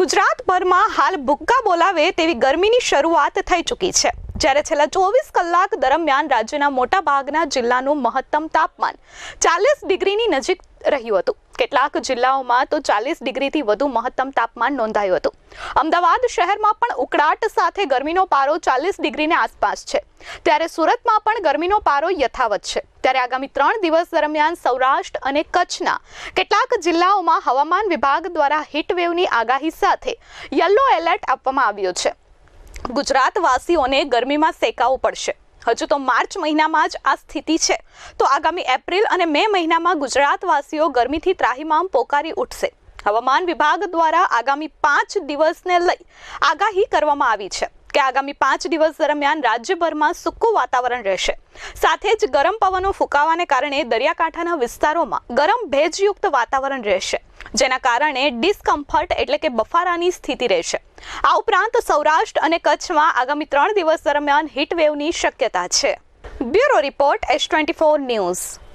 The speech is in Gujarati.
ગુજરાતભરમાં હાલ બુક્કા બોલાવે તેવી ગરમીની શરૂઆત થઈ ચૂકી છે. જ્યારે છેલ્લા ચોવીસ કલાક દરમિયાન રાજ્યના મોટા ભાગના જિલ્લાનું મહત્તમ તાપમાન ચાલીસ ડિગ્રીની નજીક રહ્યું હતું. કેટલાક જિલ્લાઓમાં તો ચાલીસ ડિગ્રીથી વધુ મહત્તમ તાપમાન નોંધાયું હતું. અમદાવાદ શહેરમાં પણ ઉકળાટ સાથે ગરમીનો પારો ચાલીસ ડિગ્રીને આસપાસ છે. ત્યારે સુરતમાં પણ ગરમીનો પારો યથાવત છે. ત્યારે આગામી ત્રણ દિવસ દરમિયાન સૌરાષ્ટ્ર અને કચ્છના કેટલાક જિલ્લાઓમાં હવામાન વિભાગ દ્વારા હીટવેવની આગાહી સાથે યલો એલર્ટ આપવામાં આવ્યો છે. ગુજરાતવાસીઓને ગરમીમાં સેકાવું પડશે. હજુ તો માર્ચ મહિનામાં જ આ સ્થિતિ છે. તો આગામી એપ્રિલ અને મે મહિનામાં ગુજરાતવાસીઓ ગરમીથી ત્રાહીમામ પોકારી ઉઠશે. હવામાન વિભાગ દ્વારા આગામી પાંચ દિવસને લઈ આગાહી કરવામાં આવી છે કે આગામી પાંચ દિવસ દરમિયાન રાજ્યભરમાં સૂકું વાતાવરણ રહેશે. સાથે જ ગરમ પવનો ફૂંકાવાને કારણે દરિયાકાંઠાના વિસ્તારોમાં ગરમ ભેજયુક્ત વાતાવરણ રહેશે. જેના કારણે ડિસ્કમ્ફર્ટ એટલે કે બફારાની સ્થિતિ રહેશે. આ ઉપરાંત સૌરાષ્ટ્ર અને કચ્છમાં આગામી ત્રણ દિવસ દરમિયાન હીટવેવની શક્યતા છે. Bureau report S twenty four news.